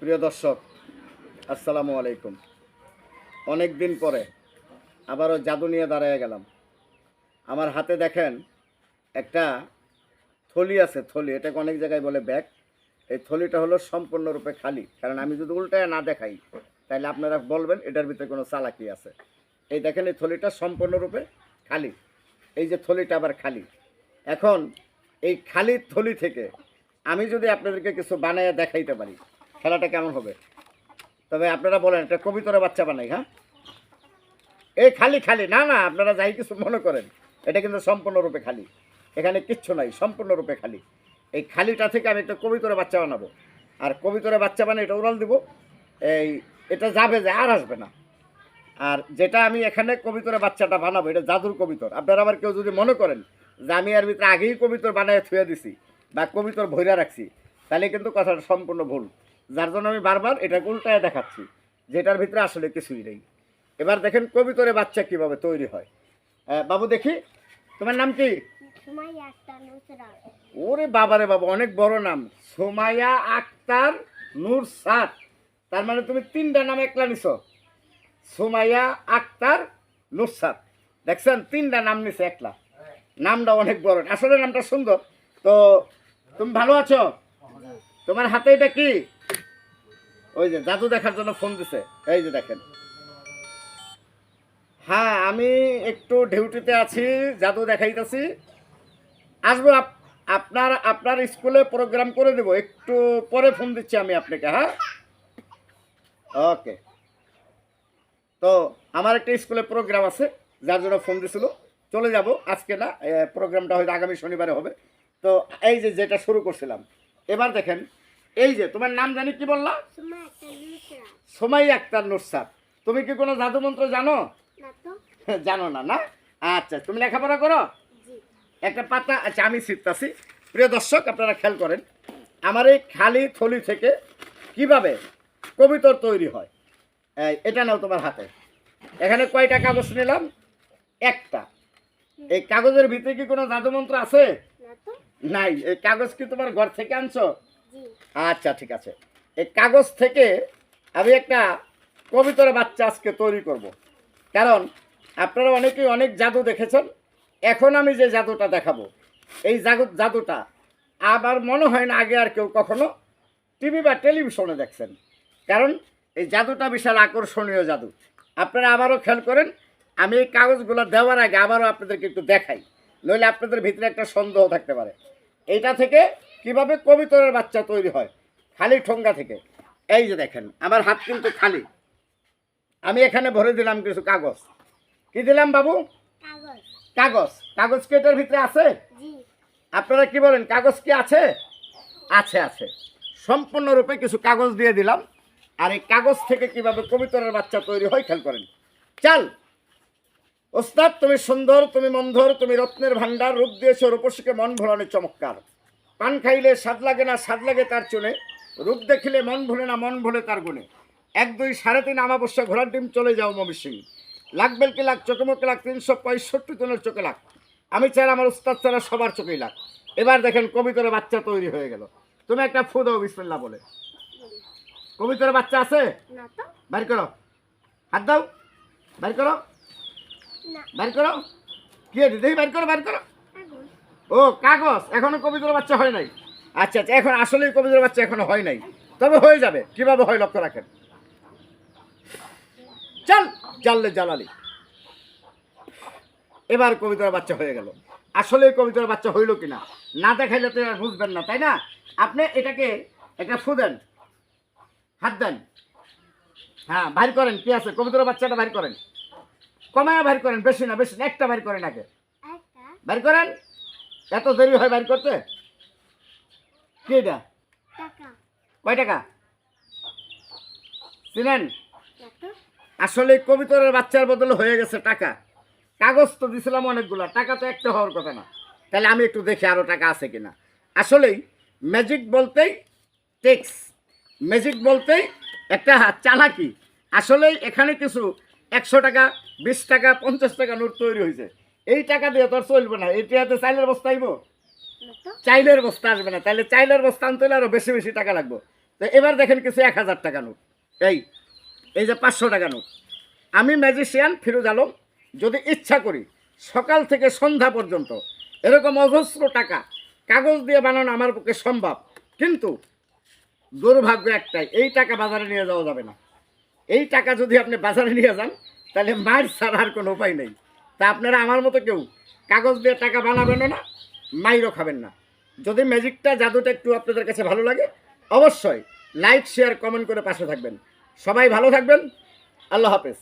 প্রিয় দর্শক, আসসালামু আলাইকুম। অনেক দিন পরে আবারও জাদু নিয়ে দাঁড়ায় গেলাম। আমার হাতে দেখেন একটা থলি আছে, থলি, এটাকে অনেক জায়গায় বলে ব্যাগ। এই থলিটা হলো সম্পূর্ণরূপে খালি, কারণ আমি যদি উল্টায় না দেখাই, তাহলে আপনারা বলবেন এটার ভিতরে কোনো চালাকি আছে। এই দেখেন, এই থলিটা সম্পূর্ণরূপে খালি, এই যে থলিটা আবার খালি। এখন এই খালি থলি থেকে আমি যদি আপনাদেরকে কিছু বানাইয়া দেখাইতে পারি খেলাটা কেমন হবে? তবে আপনারা বলেন এটা কবিতরে বাচ্চা বানাই হ্যাঁ? এই খালি খালি, না না, আপনারা যাই কিছু মনে করেন, এটা কিন্তু সম্পূর্ণরূপে খালি। এখানে কিচ্ছু নাই, সম্পূর্ণরূপে খালি। এই খালিটা থেকে আমি একটা কবিতরে বাচ্চা বানাবো। আর কবিতরে বাচ্চা বানিয়ে এটা উড়াল দিব, এই, এটা যাবে যে আর আসবে না। আর যেটা আমি এখানে কবিতরে বাচ্চাটা বানাবো, এটা জাদুর কবিতর। আপনারা আবার কেউ যদি মনে করেন যে আমি এর ভিতরে আগেই কবিতর বানিয়ে থুয়ে দিছি বা কবিতর ভৈরা রাখছি, তাহলে কিন্তু কথাটা সম্পূর্ণ ভুল। যার জন্য আমি বারবার এটা উল্টায় দেখাচ্ছি যেটার ভিতরে আসলে কিছুই নেই। এবার দেখেন কবিতরে বাচ্চা কীভাবে তৈরি হয়। বাবু দেখি তোমার নাম কি? ওরে বাবারে বাবা অনেক বড় নাম। সোমায়া আক্তার নূর সাদ তার মানে তুমি তিনটা নাম একলা নিছো। সোমায়া আক্তার নুরসাদ। দেখছেন? তিনটা নাম নিছে একলা। নামটা অনেক বড়। আসলে নামটা সুন্দর। তো তুমি ভালো আছো? তোমার হাতে এটা কি? ওই যে জাদু দেখার জন্য ফোন দিছে। এই যে দেখেন। হ্যাঁ আমি একটু ডিউটিতে আছি, জাদু দেখাইতেছি। আসব আপনার আপনার স্কুলে প্রোগ্রাম করে দেবো। একটু পরে ফোন দিচ্ছি আমি আপনাকে হ্যাঁ? ওকে তো আমার একটা স্কুলে প্রোগ্রাম আছে, যার জন্য ফোন দিছিল। চলে যাব। আজকে না প্রোগ্রামটা হয়তো আগামী শনিবারে হবে। তো এই যে যেটা শুরু করছিলাম এবার দেখেন এই যে তোমার নাম জানি কি বললা? সময় একটা নুসরা সোমাই আক্তার নুরসাদ। তুমি কি কোনো জাদুমন্ত্র জানো? জানো না না? আচ্ছা তুমি লেখাপড়া করো? একটা পাতা আচ্ছা আমি শিখতাছি। প্রিয় দর্শক আপনারা খেয়াল করেন আমার এই খালি থলি থেকে কীভাবে কবিতর তৈরি হয়? এটা নাও তোমার হাতে। এখানে কয়টা কাগজ নিলাম? একটা। এই কাগজের ভিতরে কি কোনো জাদুমন্ত্র আছে? নাই এই কাগজ কি তোমার ঘর থেকে আনছো? আচ্ছা ঠিক আছে। এই কাগজ থেকে আমি একটা কবিতর বাচ্চা আজকে তৈরি করব। কারণ আপনারা অনেকেই অনেক জাদু দেখেছেন এখন আমি যে জাদুটা দেখাবো এই জাদু জাদুটা আবার মনে হয় না আগে আর কেউ কখনো টিভি বা টেলিভিশনে দেখছেন। কারণ এই জাদুটা বিশাল আকর্ষণীয় জাদু। আপনারা আবারও খেয়াল করেন আমি এই কাগজগুলো দেওয়ার আগে আবারও আপনাদেরকে একটু দেখাই নইলে আপনাদের ভিতরে একটা সন্দেহ থাকতে পারে। এইটা থেকে কীভাবে কবিতরের বাচ্চা তৈরি হয়? খালি ঠোঙ্গা থেকে। এই যে দেখেন আমার হাত কিন্তু খালি। আমি এখানে ভরে দিলাম কিছু কাগজ। কি দিলাম বাবু? কাগজ। কাগজ। কাগজ কি এটার ভিতরে আছে? আপনারা কি বলেন কাগজ কি আছে? আছে আছে। সম্পূর্ণরূপে কিছু কাগজ দিয়ে দিলাম। আর এই কাগজ থেকে কীভাবে কবিতরের বাচ্চা তৈরি হয় খেয়াল করেন। চাল ওস্তাদ তুমি সুন্দর তুমি মন্ধর তুমি রত্নের ভান্ডার রূপ দিয়েছ রূপসীকে মন ভোলানো চমৎকার। পান খাইলে স্বাদ লাগে না স্বাদ লাগে তার চুনে। রূপ দেখিলে মন ভোলে না মন ভোলে তার গুণে। এক দুই সাড়ে তিন আমাবস্যা ঘোড়ার ডিম চলে যাও মমি সিং লাখ বেলকে লাখ চোখে লাখ তিনশো পঁয়ষট্টি জনের চোখে লাখ। আমি চাই আমার উস্তাদ ছাড়া সবার চোখেই লাখ। এবার দেখেন কবিতরে বাচ্চা তৈরি হয়ে গেল। তুমি একটা ফু দাও বিসমিল্লা বলে। কবিতরে বাচ্চা আছে? বাইর করো। হাত দাও। বাইর করো। বাইর করো। কি দেখি বাইর করো বাইর করো। ও কাগজ। এখনও কবিতর বাচ্চা হয় নাই। আচ্ছা আচ্ছা এখন আসলেই কবিতর বাচ্চা এখনও হয় নাই। তবে হয়ে যাবে কীভাবে হয় লক্ষ্য রাখেন। চল জানলে জ্বালালি এবার কবিতার বাচ্চা হয়ে গেল। আসলে কবিতার বাচ্চা হইল কিনা না দেখাইলে তো আর বুঝবেন না তাই না? আপনি এটাকে একটা ফু দেন হাত দেন। হ্যাঁ বাইর করেন কি আছে? কবিতার বাচ্চাটা বাইর করেন। কমায় বাইর করেন বেশি না বেশি না একটা বাইর করেন আগে। বাইর করেন? এত দেরি হয় বাইর করতে? কি এটা কয় টাকা? চিনেন? আসলে কবিতরের বাচ্চার বদলে হয়ে গেছে টাকা। কাগজ তো দিছিলাম অনেকগুলো টাকা তো একটা হওয়ার কথা না। তাহলে আমি একটু দেখি আরও টাকা আছে কিনা। আসলেই ম্যাজিক বলতেই টেক্স ম্যাজিক বলতেই একটা চালাকি। আসলেই এখানে কিছু একশো টাকা বিশ টাকা পঞ্চাশ টাকা নোট তৈরি হয়েছে। এই টাকা দিয়ে তো আর চলবে না। এই টাকাতে চাইলের বস্তা আইব? চাইলের বস্তা আসবে না। তাহলে চাইলের বস্তা আনতে হলে আরও বেশি বেশি টাকা লাগবে। তো এবার দেখেন কিছু এক হাজার টাকা নোট। এই এই যে পাঁচশো টাকা নোট। আমি ম্যাজিশিয়ান ফিরোজ আলম যদি ইচ্ছা করি সকাল থেকে সন্ধ্যা পর্যন্ত এরকম অজস্র টাকা কাগজ দিয়ে বানানো আমার পক্ষে সম্ভব। কিন্তু দুর্ভাগ্য একটাই এই টাকা বাজারে নিয়ে যাওয়া যাবে না। এই টাকা যদি আপনি বাজারে নিয়ে যান, তাহলে মার ছাড়ার কোনো উপায় নেই। তা আপনারা আমার মতো কেউ কাগজ দিয়ে টাকা বানাবেন না, মাইরও খাবেন না। যদি ম্যাজিকটা, জাদুটা একটু আপনাদের কাছে ভালো লাগে, অবশ্যই লাইক, শেয়ার, কমেন্ট করে পাশে থাকবেন। সবাই ভালো থাকবেন। আল্লাহ হাফেজ।